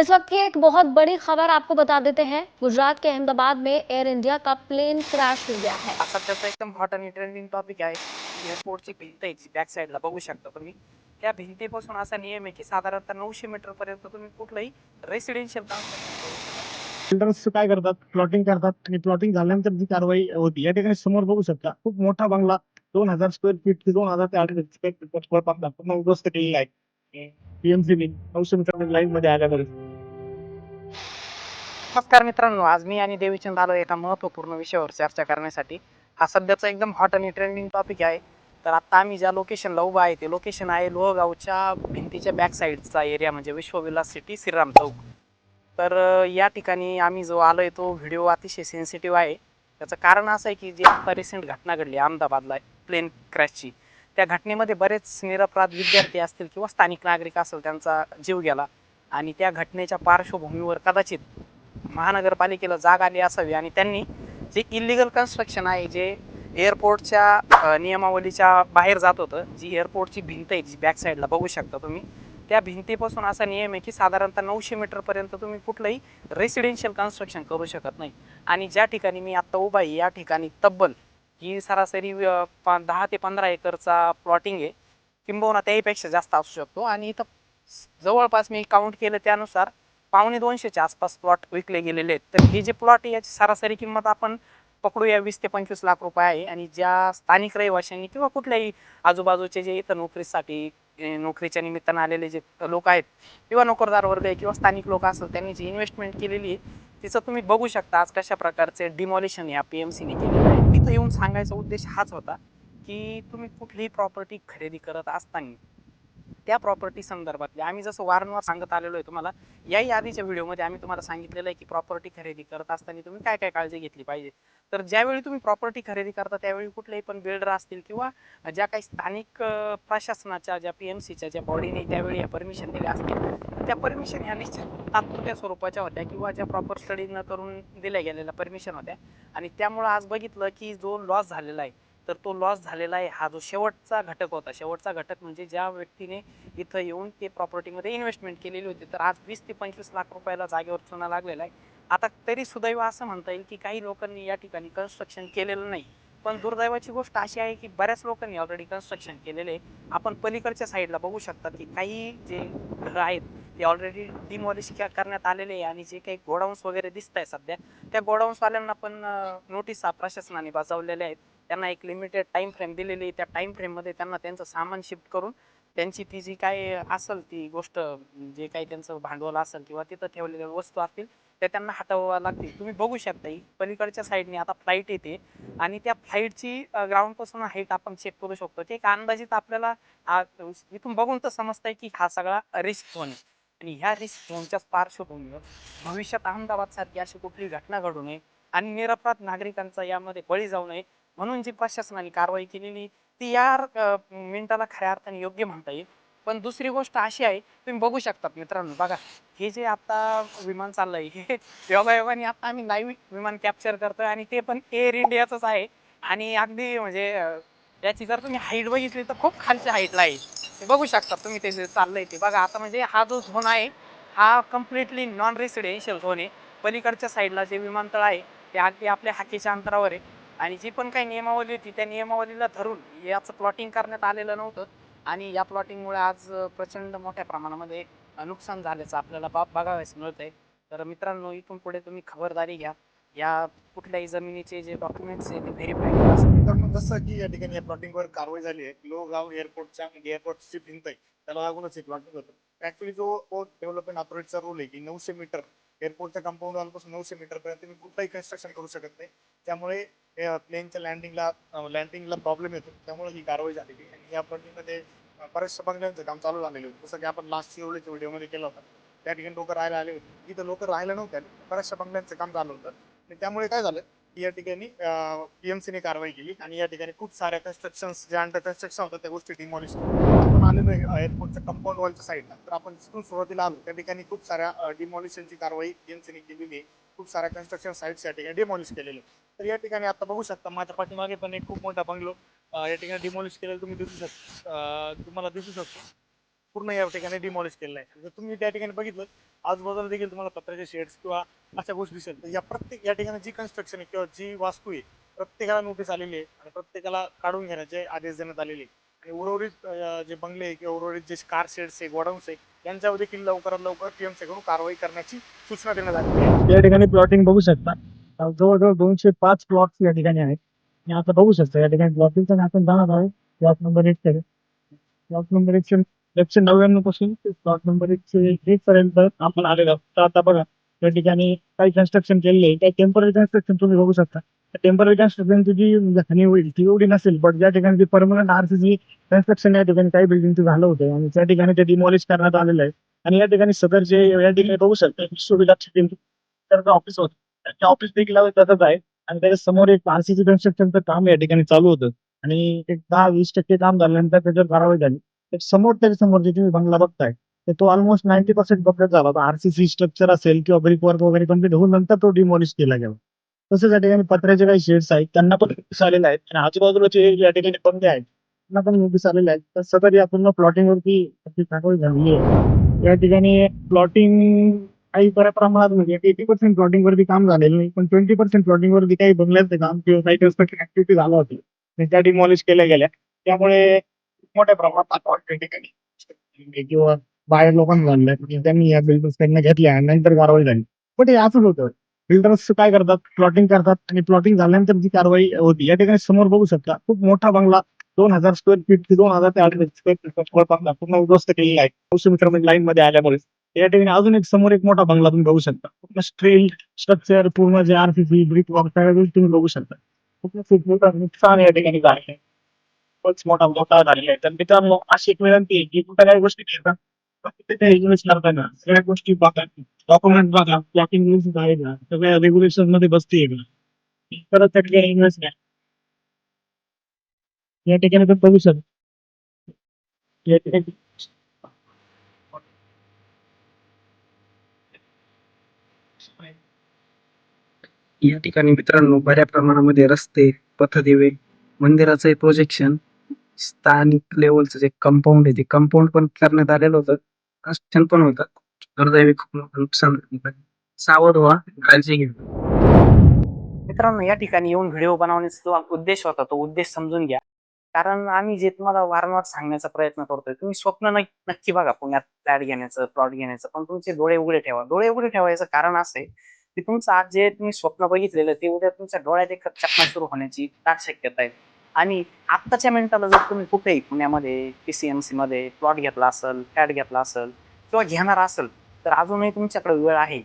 इस वक्त की एक बहुत बड़ी खबर आपको बता देते हैं। गुजरात के अहमदाबाद में एयर इंडिया का प्लेन क्रैश हो गया है। आता त्याचा एकदम हॉट आणि ट्रेंडिंग टॉपिक आहे एअरपोर्टची भिंत आहे बॅक साईडला बघू शकता तुम्ही त्या भिंतीपासून असा नियम आहे की साधारणतः नऊशे मीटर पर्यंत तुम्ही कुठलंही रेसिडेन्शियल बिल्डर्स काय करतात? प्लॉटिंग करतात. आणि प्लॉटिंग झाल्यानंतर जी कारवाई होती या ठिकाणी समोर बघू शकता खूप मोठा बंगला दोन हज़ार स्क्वेअर फीट ते दोन हज़ार ते अडीच स्क्वेअर फीट केलेला आहे. पीएमसी नऊशे मीटर लाईन मध्ये आल्यावर नमस्कार मित्रांनो आज मी आणि देवीचंद आलो एका महत्त्वपूर्ण विषयावर चर्चा करण्यासाठी. हा सध्याचा एकदम हॉट आणि ट्रेंडिंग टॉपिक आहे. तर आता आम्ही ज्या लोकेशनला उभा आहे ते लोकेशन आहे लोहगावच्या भिंतीच्या बॅक साईडचा एरिया म्हणजे विश्वविलास सिटी श्रीराम चौक. तर या ठिकाणी आम्ही जो आलोय तो व्हिडिओ अतिशय सेन्सिटिव्ह आहे. त्याचं कारण असं आहे की जी आता रिसेंट घटना घडली अहमदाबादला प्लेन क्रॅशची त्या घटनेमध्ये बरेच निरपराध विद्यार्थी असतील किंवा स्थानिक नागरिक असेल त्यांचा जीव गेला. आणि त्या घटनेच्या पार्श्वभूमीवर कदाचित महानगरपालिकेला जाग आली असावी. आणि त्यांनी जे इलिगल कन्स्ट्रक्शन आहे जे एअरपोर्टच्या नियमावलीच्या बाहेर जात होतं जी एअरपोर्टची भिंत आहे जी बॅक साईडला बघू शकता तुम्ही त्या भिंतीपासून असा नियम आहे की साधारणतः नऊशे मीटरपर्यंत तुम्ही कुठलंही रेसिडेन्शियल कन्स्ट्रक्शन करू शकत नाही. आणि ज्या ठिकाणी मी आत्ता उभा आहे या ठिकाणी तब्बल ही सरासरी दहा ते पंधरा एकरचा प्लॉटिंग आहे. किंबहुना त्याहीपेक्षा जास्त असू शकतो. आणि इथं जवळपास मी काउंट केलं त्यानुसार पावणे दोनशेच्या आसपास प्लॉट विकले गेलेले आहेत. तर हे जे प्लॉट आहे याची सरासरी किंमत आपण पकडूया वीस ते पंचवीस लाख रुपये आहे. आणि ज्या स्थानिक रहिवाशांनी किंवा कुठल्याही आजूबाजूचे जे इथं नोकरीसाठी नोकरीच्या निमित्तानं आलेले जे लोक आहेत किंवा नोकरदार वर्ग आहे किंवा स्थानिक लोक असतात त्यांनी जी इन्व्हेस्टमेंट केलेली आहे तिचं तुम्ही बघू शकता आज कशा प्रकारचे डिमॉलिशन या पी एम सीने केलेलं आहे. येऊन सांगायचा उद्देश हाच होता की तुम्ही कुठलीही प्रॉपर्टी खरेदी करत असताना त्या प्रॉपर्टी संदर्भातली. आम्ही जसं वारंवार सांगत आलेलो आहे तुम्हाला याही आधीच्या व्हिडिओमध्ये आम्ही तुम्हाला सांगितलेलं आहे की प्रॉपर्टी खरेदी करत असताना तुम्ही काय काय काळजी घेतली पाहिजे. तर ज्यावेळी तुम्ही प्रॉपर्टी खरेदी करता त्यावेळी कुठलेही पण बिल्डर असतील किंवा ज्या काही स्थानिक प्रशासनाच्या ज्या पी एम सीच्या ज्या बॉडीने त्यावेळी या परमिशन दिल्या असतील त्या परमिशन ह्या निश्चित तात्पुरत्या स्वरूपाच्या होत्या किंवा ज्या प्रॉपर स्टडी न करून दिल्या गेलेल्या परमिशन होत्या. आणि त्यामुळं आज बघितलं की जो लॉस झालेला आहे तर तो लॉस झालेला आहे. हा जो शेवटचा घटक होता. शेवटचा घटक म्हणजे ज्या व्यक्तीने इथं येऊन ते प्रॉपर्टीमध्ये इन्व्हेस्टमेंट केलेली होती तर आज वीस ते पंचवीस लाख रुपयाला जागेवर चुना लागलेला आहे. आता तरी सुदैव असं म्हणता येईल की काही लोकांनी या ठिकाणी कन्स्ट्रक्शन केलेलं नाही. पण दुर्दैवाची गोष्ट अशी आहे की बऱ्याच लोकांनी ऑलरेडी कन्स्ट्रक्शन केलेले आहे. आपण पलीकडच्या साईडला बघू शकता की काही जे घरं आहेत ते ऑलरेडी डिमॉलिश करण्यात आलेले आहे आणि जे काही गोडाऊन्स वगैरे दिसत आहे सध्या त्या गोडाऊन्सवाल्यांना पण नोटीस प्रशासनाने बजावलेल्या आहेत. त्यांना एक लिमिटेड टाइम फ्रेम दिलेली आहे. त्या टाइम फ्रेममध्ये त्यांना त्यांचं सामान शिफ्ट करून त्यांची ती जी काय असेल ती गोष्ट जे काही त्यांचं भांडवल असेल किंवा तिथं ठेवलेल्या वस्तू असतील त्या त्यांना हटवाव्या लागतील. तुम्ही बघू शकता ही पलीकडच्या साईडने आता फ्लाईट येते आणि त्या फ्लाईटची ग्राउंडपासून हाईट आपण चेक करू शकतो. ते एक अंदाजित आपल्याला इथून बघून तर समजतंय की हा सगळा रिस्क झोन आहे. आणि ह्या रिस्क झोनच्या पार्श्वभूमीवर भविष्यात अहमदाबाद सारखी अशी कुठली घटना घडू नये आणि निरपराध नागरिकांचा यामध्ये बळी जाऊ नये म्हणून जी प्रशासनाने कारवाई केलेली ती या मिनिटाला खऱ्या अर्थाने योग्य म्हणता येईल. पण दुसरी गोष्ट अशी आहे तुम्ही बघू शकतात मित्रांनो बघा हे जे आता विमान चाललंय हे योगायोगाने आता आम्ही लाईव्ह विमान कॅप्चर करतोय आणि ते पण एअर इंडियाच आहे. आणि अगदी म्हणजे त्याची जर तुम्ही हाईट बघितली तर खूप खालच्या हाईटला आहे. ते बघू शकता तुम्ही ते चाललंय ते. बघा आता म्हणजे हा जो झोन आहे हा कम्प्लिटली नॉन रेसिडेन्शियल झोन आहे. पलीकडच्या साईडला जे विमानतळ आहे ते अगदी आपल्या हाकीच्या अंतरावर आहे. आणि जी पण काही नियमावली होती त्या नियमावलीला धरून याचं प्लॉटिंग करण्यात आलेलं नव्हतं. आणि या प्लॉटिंगमुळे आज प्रचंड मोठ्या प्रमाणामध्ये नुकसान झाल्याचं आपल्याला बाब बघावयास मिळत आहे तर मित्रांनो इथून पुढे तुम्ही खबरदारी घ्या. या कुठल्याही जमिनीचे जे डॉक्युमेंट्स आहेत ते व्हेरीफाय करा. जसं की या ठिकाणी या प्लॉटिंगवर कारवाई झाली आहे. लोहगाव एअरपोर्टच्या एअरपोर्टची म्हणजे भिंत आहे. त्याला लागूनच हे प्लॉटिंग होतं. ऍक्च्युली जो पोर्ट डेव्हलपमेंट अथॉरिटीचा रूल आहे की नऊशे मीटर एअरपोर्टच्या कंपाऊंड वॉलपासून नऊशे मीटरपर्यंत मी कुठलाही कन्स्ट्रक्शन करू शकत नाही. त्यामुळे प्लेनच्या लँडिंगला लँडिंगला प्रॉब्लेम येतो. त्यामुळे ही कारवाई झालेली आणि या पद्धतीमध्ये बऱ्याचशा बंगल्यांचं काम चालू झालेलं होतं. जसं की आपण लास्ट येवढ्याच्या व्हिडिओमध्ये केलं होतं. त्या ठिकाणी लोक राहायला आले होते. इथं लोक राहायला नव्हते बऱ्याचशा बंगल्यांचं काम चालू होतं. आणि त्यामुळे काय झालं? या ठिकाणी पीएमसीने कारवाई केली आणि या ठिकाणी खूप साऱ्या कन्स्ट्रक्शन जे अंडर कन्स्ट्रक्शन होतं त्या गोष्टी डिमॉलिश आपण आलेलो आहे. एअरपोर्टच्या कंपाऊंड वॉलच्या साईडला तर आपण जिथून सुरुवातीला आलो. त्या ठिकाणी खूप साऱ्या डिमॉलिशनची कारवाई पीएमसीने केलेली आहे. खूप साऱ्या कन्स्ट्रक्शन साईट्स या ठिकाणी डिमॉलिश केलेले तर या ठिकाणी आता बघू शकता माझ्या पाठीमागे पण एक खूप मोठा बंगलो या ठिकाणी डिमॉलिश केलेला तुम्ही दिसू शकता तुम्हाला दिसू शकतो. पूर्ण या ठिकाणी डिमॉलिश केलेलं आहे. जर तुम्ही त्या ठिकाणी बघितलं आजूबाजूला देखील तुम्हाला पत्र्याचे शेड्स किंवा अशा गोष्टी दिसेल. तर या प्रत्येक या ठिकाणी जी कन्स्ट्रक्शन आहे किंवा जी वास्तू आहे प्रत्येकाला नोटीस आलेली आहे आणि प्रत्येकाला काढून घेण्याचे आदेश देण्यात आलेले आहे आणि उर्वरित जे बंगले किंवा उर्वरित जे कार शेड्स आहे गोडाऊन्स आहे यांच्यावर देखील लवकरात लवकर टीएमसी कडून कारवाई करण्याची सूचना देण्यात आली या ठिकाणी प्लॉटिंग बघू शकता. जवळजवळ दोनशे पाच प्लॉट्स या ठिकाणी आहेत. आणि आता बघू शकता या ठिकाणी प्लॉटिंगचा आपण जाणार आहे. प्लॉट नंबर एक प्लॉट नंबर एकशे एकशे नव्याण्णवपासून प्लॉट नंबर एकशे एक पर्यंत आपण आलेलो आहोत. तर आता बघा या ठिकाणी काही कन्स्ट्रक्शन केलेले आहे. काही टेंपररी कन्स्ट्रक्शन तुम्ही बघू शकता. टेंपररी कन्स्ट्रक्शनची जी हानी होईल ती एवढी नसेल बट ज्या ठिकाणी जी परमनंट आरसीसी कन्स्ट्रक्शन या ठिकाणी काही बिल्डिंगचं झालं होतं आणि त्या ठिकाणी ते डिमॉलिश करण्यात आलेलं आहे. आणि या ठिकाणी सदर जे या ठिकाणी बघू शकता विश्वविद्यालय तर ऑफिस होत. त्या ऑफिस देखील आहे तसंच आहे. आणि त्याच्यासमोर एक आरसीसी कन्स्ट्रक्शनचं काम या ठिकाणी चालू होतं. आणि एक दहा वीस टक्के काम झाल्यानंतर त्याच्यावर कारवाई झाली. समोर त्याच्यासमोर जे तुम्ही बंगला बघताय तर तो ऑलमोस्ट नाईन्टी पर्सेंट कंप्लीट झाला. होता आरसीसी स्ट्रक्चर असेल किंवा ब्रिक वर्क वगैरे कंप्लीट होऊन नंतर तो डिमॉलिश केला गेला. तसंच या ठिकाणी पत्र्याचे काही शेड्स आहेत त्यांना पण नोटीस आलेले आहेत. आणि आजूबाजूचे या ठिकाणी बंगले आहेत त्यांना पण नोटीस आलेले आहेत. तर सदर या पूर्ण प्लॉटिंग वरती त्याची कारवाई झालेली आहे. या ठिकाणी प्लॉटिंग काही बऱ्या प्रमाणात म्हणजे एटी पर्सेंट प्लॉटिंग वरती काम झालेलं नाही पण ट्वेंटी पर्सेंट प्लॉटिंग वरती काही बंगल्याचं काम किंवा काही कन्स्ट्रक्शन ऍक्टिव्हिटी झाला होती. त्या डिमॉलिश केल्या गेल्या. त्यामुळे मोठ्या प्रमाणात आता ठिकाणी. म्हणजे किंवा बाहेर लोकांना झालं म्हणजे त्यांनी या बिल्डर्स त्यांना घेतल्या नंतर कारवाई झाली. पण हे असंच होतं. बिल्डर्स काय करतात? प्लॉटिंग करतात आणि प्लॉटिंग झाल्यानंतर जी कारवाई होती या ठिकाणी समोर बघू शकता खूप मोठा बंगला दोन हजार स्क्वेअर फीट ते दोन हजार ते आठ स्क्वेअर फीट बंगला पूर्ण उद्ध्वस्त केलेला आहे. नऊशे मीटर लाईन मध्ये आल्यामुळे. या ठिकाणी अजून एक समोर एक मोठा बंगला तुम्ही बघू शकता. पूर्ण स्ट्रील स्ट्रक्चर पूर्ण जे आरसीसी ब्रिक वॉक सगळ्या गोष्टी तुम्ही बघू शकता. खूप मोठा नुकसान या ठिकाणी झालेलं आहे. खूपच मोठा मोठा झालेला आहे. तर मित्रांनो अशी एक विनंती आहे की कुठल्या काही गोष्टी घेतात करताना सगळ्या गोष्टी बघा. डॉक्युमेंट बघा. प्लॉटिंग रुल्स आहे का सगळ्या रेग्युलेशनमध्ये बसते का परत त्या ठिकाणी इन्व्हेस्ट नाही. या ठिकाणी तर बघू या ठिकाणी. या ठिकाणी मित्रांनो बऱ्या प्रमाणामध्ये रस्ते पथदिवे मंदिराचे प्रोजेक्शन स्थानिक लेवलचं जे कंपाऊंड आहे ते कंपाऊंड पण करण्यात आलेलं होतं. कन्स्ट्रक्शन पण होतं. दुर्दैवी खूप नुकसान सावध व्हा काळजी घ्या. मित्रांनो या ठिकाणी येऊन व्हिडिओ बनवण्याचा जो उद्देश होता. तो उद्देश समजून घ्या. कारण आम्ही जे तुम्हाला वारंवार सांगण्याचा प्रयत्न करतोय तुम्ही स्वप्न नक्की बघा पुण्यात फ्लॅट घेण्याचं प्लॉट घेण्याचं. पण तुमचे डोळे उघडे ठेवा. डोळे उघडे ठेवायचं कारण असं आहे की तुमचं आज जे तुम्ही स्वप्न बघितलेलं ते उद्या तुमच्या डोळ्यात एक चकना सुरू होण्याची दाट शक्यता आहे. आणि आत्ताच्या मिनिटाला जर तुम्ही कुठेही पुण्यामध्ये पी सी एम सीमध्ये प्लॉट घेतला असेल फ्लॅट घेतला असेल किंवा घेणार असेल तर अजूनही तुमच्याकडे वेळ आहे.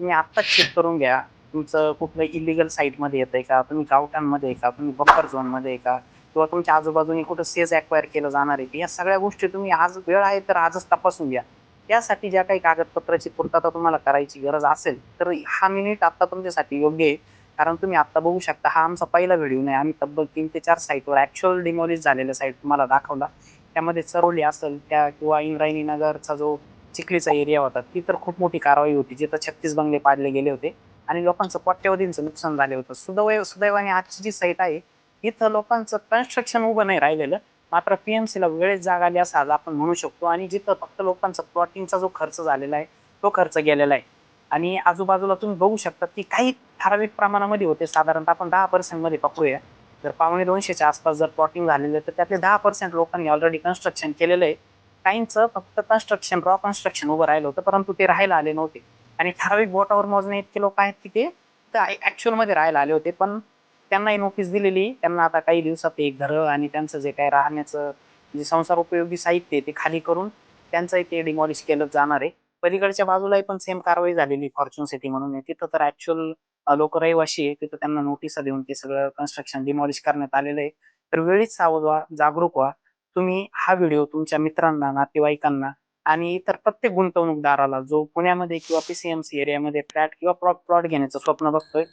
तुम्ही आत्ताच चेक करून घ्या. तुमचं कुठलं इलिगल साईटमध्ये येतंय का? तुम्ही गावठांमध्ये आहे का? तुम्ही बफर झोनमध्ये आहे का? किंवा तुमच्या आजूबाजूने कुठं सेज अक्वायर केलं जाणार आहे की? या सगळ्या गोष्टी तुम्ही आज वेळ आहे तर आजच तपासून घ्या. त्यासाठी ज्या काही कागदपत्राची पूर्तता तुम्हाला करायची गरज असेल तर हा मिनिट आत्ता तुमच्यासाठी योग्य आहे. कारण तुम्ही आता बघू शकता हा आमचा पहिला व्हिडिओ नाही. आम्ही तब्बल तीन ते चार साईटवर ऍक्च्युअल डिमॉलिश झालेल्या साईट तुम्हाला दाखवला. त्यामध्ये चरोली असेल त्या किंवा इंद्रायणी नगरचा जो चिखलीचा एरिया होता ती तर खूप मोठी कारवाई होती जिथं छत्तीस बंगले पाडले गेले होते. आणि लोकांचं कोट्यवधींचं नुकसान झाले होतं. सुदैव सुदैवाने आजची जी साईट आहे इथं लोकांचं कन्स्ट्रक्शन उभं नाही राहिलेलं. मात्र पी एम सीला वेळेत जाग आली असं आज आपण म्हणू शकतो. आणि जिथं फक्त लोकांचा प्लॉटिंगचा जो खर्च झालेला आहे तो खर्च गेलेला आहे. आणि आजूबाजूला तुम्ही बघू शकता की काही ठराविक प्रमाणामध्ये होते. साधारणतः आपण दहा पर्सेंटमध्ये पकडूया जर पावणे दोनशेच्या आसपास जर प्लॉटिंग झालेलं आहे तर त्यातले दहा पर्सेंट लोकांनी ऑलरेडी कन्स्ट्रक्शन केलेलं आहे. काहींचं फक्त कन्स्ट्रक्शन रॉ कन्स्ट्रक्शन उभं राहिलं होतं परंतु ते राहायला आले नव्हते. आणि ठराविक बोटावर मोजणे इतके लोक आहेत की ते ॲक्च्युअलमध्ये राहायला आले होते. पण त्यांनाही नोटीस दिलेली त्यांना आता काही दिवसात एक घरं आणि त्यांचं जे काही राहण्याचं जे संसार उपयोगी साहित्य आहे ते खाली करून त्यांचंही ते डिमॉलिश केलं जाणार आहे. पलीकडच्या बाजूलाही पण सेम कारवाई झालेली फॉर्च्युन सिटी म्हणून आहे. तिथं तर ऍक्च्युअल लोक रहिवाशी आहे. तिथं त्यांना नोटीस देऊन ते सगळं कन्स्ट्रक्शन डिमॉलिश करण्यात आलेलं आहे. तर वेळीच सावध व्हा जागरूक व्हा. तुम्ही हा व्हिडिओ तुमच्या मित्रांना नातेवाईकांना आणि इतर प्रत्येक गुंतवणूकदाराला जो पुण्यामध्ये किंवा पीसीएमसी एरियामध्ये फ्लॅट किंवा प्लॉट घेण्याचं स्वप्न बघतोय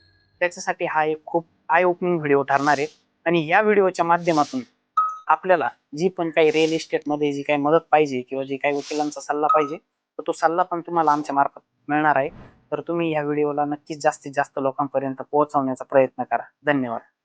त्याच्यासाठी हा एक खूप आय ओपनिंग व्हिडिओ ठरणार आहे. आणि या व्हिडिओच्या माध्यमातून आपल्याला जी पण काही रिअल इस्टेटमध्ये जी काही मदत पाहिजे किंवा जी काही वकिलांचा सल्ला पाहिजे तर तो सल्ला पण तुम्हाला आमच्या मार्फत मिळणार आहे. तर तुम्ही या व्हिडिओला नक्कीच जास्तीत जास्त लोकांपर्यंत पोहोचवण्याचा प्रयत्न करा. धन्यवाद.